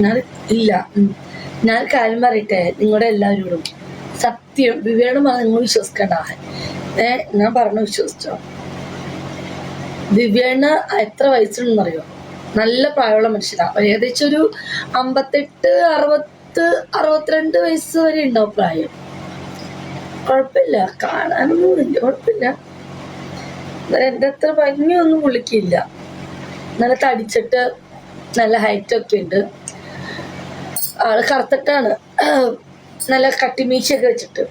ഞാൻ ഇല്ല. ഞാൻ കാര്യം പറയട്ടെ? നിങ്ങളുടെ എല്ലാവരോടും. സത്യം വിവേകം നിങ്ങൾ വിശ്വസിക്കണ്ട. ഏ ഞാൻ പറഞ്ഞു വിശ്വസിച്ചോ? വിവേണ എത്ര വയസ്സുണ്ടെന്നറിയോ നല്ല പ്രായമുള്ള മനുഷ്യനാണ് ഏകദേശം ഒരു അമ്പത്തെട്ട് അറുപത്ത് അറുപത്തിരണ്ട് വയസ്സ് വരെ ഉണ്ടാവും പ്രായം. കുഴപ്പമില്ല. കാണാനൊന്നും ഇല്ല. കുഴപ്പമില്ല. എന്റെ അത്ര ഭംഗിയൊന്നും പുള്ളിക്കില്ല. നല്ല തടിച്ചിട്ട് നല്ല ഹൈറ്റ് ഒക്കെ ഉണ്ട്. ആൾ കറുത്തിട്ടാണ്. നല്ല കട്ടി മീശയൊക്കെ വെച്ചിട്ട്.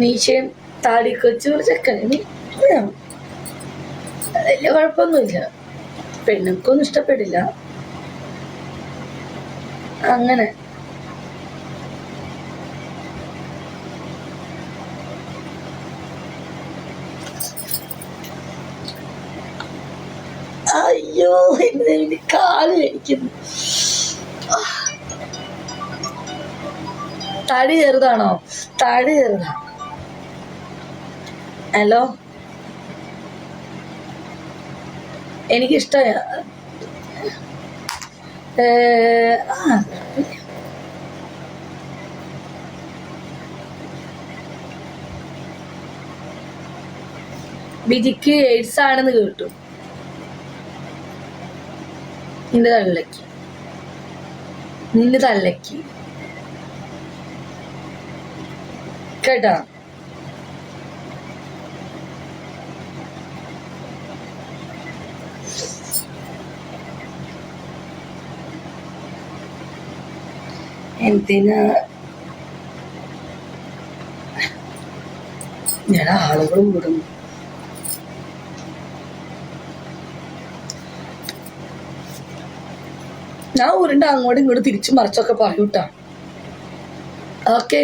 മീശയും താടിയൊക്കെ വെച്ച് ഒരു ചെക്കന് വലിയ കുഴപ്പമൊന്നുമില്ല. പെണ്ണുക്കൊന്നും ഇഷ്ടപ്പെടില്ല. അങ്ങനെ. അയ്യോ എന്റെ എന്റെ കാൽ തടി ചെറുതാണോ? തടി ചെറുതാ. ഹലോ എനിക്കിഷ്ടമായ ആ വിജിക്ക് എയ്ഡ്സ് ആണെന്ന് കേട്ടു. നിന്റെ തള്ളക്ക് നിന്റെ തള്ളക്ക് കേട്ടാ? എന്തിനാ? ഞാൻ ആളുകൾ കൂടുന്നു ഞാൻ ഉരുണ്ട അങ്ങോട്ടും ഇങ്ങോട്ട് തിരിച്ചും മറിച്ചൊക്കെ പറയൂട്ടാ ഓക്കെ.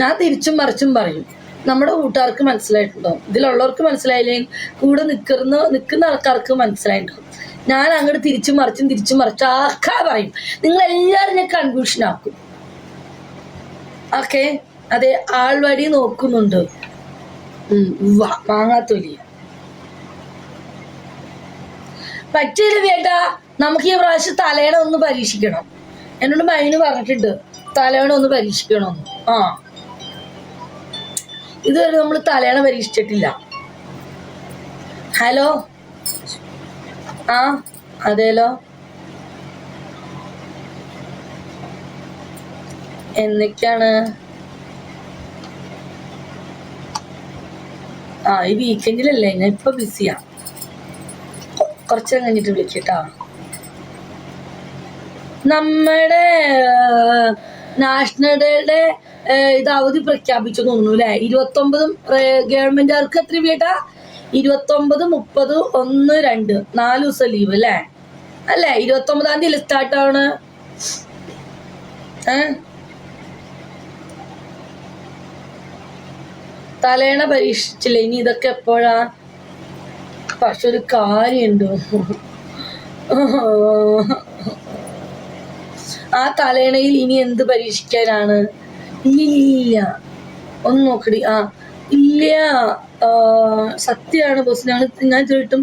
ഞാൻ തിരിച്ചും മറിച്ചും പറയും. നമ്മുടെ കൂട്ടുകാർക്ക് മനസ്സിലായിട്ടുണ്ടാവും ഇതിലുള്ളവർക്ക് മനസ്സിലായില്ലേ? കൂടെ നിൽക്കുന്ന നിൽക്കുന്ന ആൾക്കാർക്ക് മനസ്സിലായിട്ടുണ്ടാവും ഞാൻ അങ്ങോട്ട് തിരിച്ചും മറിച്ചും തിരിച്ചും മറിച്ചും ആക്കാ പറയും. നിങ്ങൾ എല്ലാവരും ഞാൻ കൺഫ്യൂഷൻ ആക്കും. ഓക്കെ. അതെ ആൾവടി നോക്കുന്നുണ്ട്. ഉം, ഉവ്വ, മാങ്ങാത്തൊലി. പറ്റില്ല ചേട്ടാ. നമുക്ക് ഈ പ്രാവശ്യം തലയണ ഒന്ന് പരീക്ഷിക്കണം. എന്നോട് മൈന് പറഞ്ഞിട്ടുണ്ട് തലയണ ഒന്ന് പരീക്ഷിക്കണമെന്ന് ആ. ഇതുവരെ നമ്മൾ തലയണ പരീക്ഷിച്ചിട്ടില്ല. ഹലോ? ആ അതേലോ? എന്നൊക്കെയാണ് ആ ഈ വീക്കെൻഡിലല്ലേ ഞാൻ ഇപ്പൊ ബിസിയാ കുറച്ച് കഴിഞ്ഞിട്ട് വിളിക്കട്ടാ. നമ്മുടെ നാഷണൽ ഡേയുടെ ഇത് അവധി പ്രഖ്യാപിച്ചു തോന്നുന്നു അല്ലെ? ഇരുപത്തൊമ്പതും ഗവൺമെന്റുകാർക്ക് എത്ര വീട്ടാ? ഇരുപത്തൊമ്പത് മുപ്പത് ഒന്ന് രണ്ട്. നാല് ദിവസം ലീവ് അല്ലേ? അല്ലേ? ഇരുപത്തൊമ്പതാം തീയതി സ്റ്റാർട്ട് ആണ് തലേണ പരീക്ഷിച്ചില്ല? ഇനി ഇതൊക്കെ എപ്പോഴാ? പക്ഷെ ഒരു കാര്യമുണ്ട്. ആ തലേണയിൽ ഇനി എന്ത് പരീക്ഷിക്കാനാണ്? ഇല്ല ഒന്ന് നോക്കടി. ആ ഇല്ല സത്യമാണ് ബോസ്. ഞങ്ങൾ ഞാൻ ചോദിട്ടും